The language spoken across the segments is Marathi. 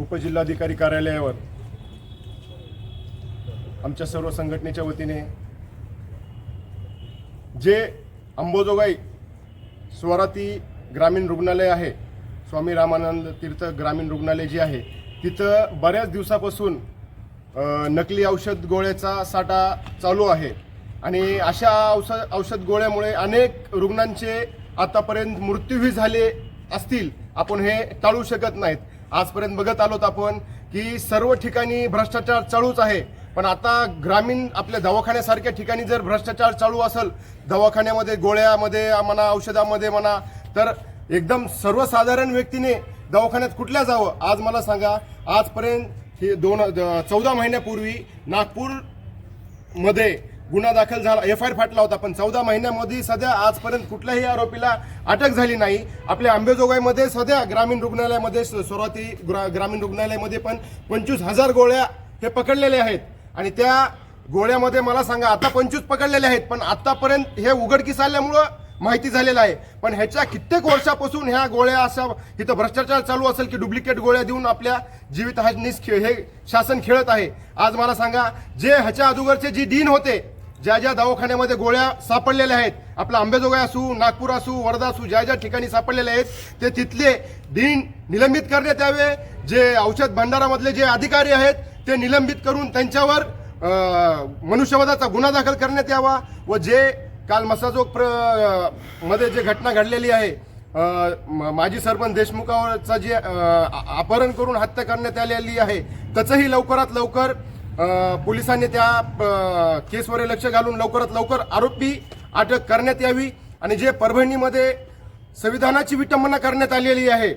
उपजिल्हाधिकारी कार्यालयावर आमच्या सर्व संघटनेच्या वतीने जे अंबोजोगाई स्वराती ग्रामीण रुग्णालय आहे स्वामी रामानंद तीर्थ ग्रामीण रुग्णालय जे आहे तिथं बऱ्याच दिवसापासून नकली औषध गोळ्याचा साठा चालू आहे आणि अशा औषध औषध गोळ्यामुळे अनेक रुग्णांचे आतापर्यंत मृत्यूही झाले असतील. आपण हे टाळू शकत नाहीत. आजपर्यंत बघत आलोत आपण की सर्व ठिकाणी भ्रष्टाचार चालूच आहे. पण आता ग्रामीण आपल्या दवाखान्यासारख्या ठिकाणी जर भ्रष्टाचार चालू असेल दवाखान्यामध्ये गोळ्यामध्ये म्हणा औषधामध्ये म्हणा तर एकदम सर्वसाधारण व्यक्तीने दवाखान्यात कुठल्या जावं आज मला सांगा. आजपर्यंत हे दोन चौदा महिन्यापूर्वी नागपूरमध्ये गुन्हा दाखल झाला. एफ आय आर फाटला होता पण चौदा महिन्यामध्ये सध्या आजपर्यंत कुठल्याही आरोपीला अटक झाली नाही. आपल्या आंबेजोगाईमध्ये सध्या ग्रामीण रुग्णालयामध्ये सुरुवाती ग्रा- ग्रामीण रुग्णालयामध्ये पण पंचवीस हजार गोळ्या हे पकडलेले आहेत. आणि त्या गोळ्यामध्ये मला सांगा आता पंचवीस पकडलेले आहेत पण आतापर्यंत हे उघडकीस आल्यामुळं माहिती झालेलं आहे. पण ह्याच्या कित्येक वर्षापासून ह्या गोळ्या अशा इथं भ्रष्टाचार चालू असेल की डुप्लिकेट गोळ्या देऊन आपल्या जीवित खेळ हे शासन खेळत आहे. आज मला सांगा जे ह्याच्या अगोदरचे जी डीन होते ज्या ज्या दवाखान्यामध्ये गोळ्या सापडलेल्या आहेत आपला अंबेजोगाई असू नागपूर असू वर्धा असू ज्या ज्या ठिकाणी सापडलेले आहेत ते तिथले डीन निलंबित करण्यात यावे. जे औषध भंडारामधले जे अधिकारी आहेत ते निलंबित करून त्यांच्यावर मनुष्यवधाचा गुन्हा दाखल करण्यात यावा व जे काल मसाजोग प्रमध्ये जे घटना घडलेली आहे म- माजी सरपंच देशमुखावरचा जे अपहरण करून हत्या करण्यात आलेली आहे त्याचंही लवकरात लवकर पोलिसांनी त्या केसवर लक्ष घालून लवकरात लवकर आरोपी अटक करण्यात यावी आणि जे परभणीमध्ये संविधानाची विटंबना करण्यात आलेली आहे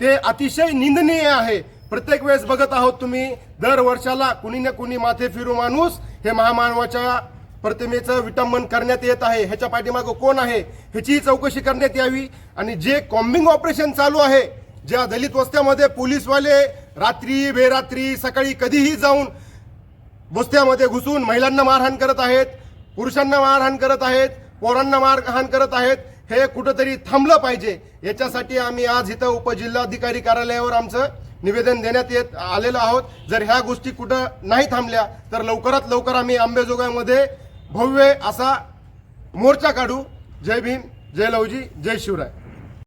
ते अतिशय निंदनीय आहे. प्रत्येक वेळेस बघत आहोत तुम्ही दर वर्षाला कुणी ना कुणी माथे फिरू माणूस हे महामानवाच्या प्रतिमेचं विटंबन करण्यात येत आहे. ह्याच्या पाठीमागं कोण आहे? ह्याचीही चौकशी करण्यात यावी. आणि जे कॉम्बिंग ऑपरेशन चालू आहे ज्या दलित वस्त्यामध्ये पोलीसवाले रात्री बेरात्री सकाळी कधीही जाऊन वस्त्यामध्ये घुसून महिलांना मारहाण करत आहेत पुरुषांना मारहाण करत आहेत पोरांना मारहाण करत आहेत हे कुठंतरी थांबलं पाहिजे. याच्यासाठी आम्ही आज इथं उपजिल्हाधिकारी कार्यालयावर आमचं निवेदन देण्यात येत आलेलं आहोत. जर ह्या गोष्टी कुठं नाही थांबल्या तर लवकरात लवकर आम्ही आंबेजोगाईमध्ये भव्य असा मोर्चा काढू. जय भीम जय लवजी जय शिवराय.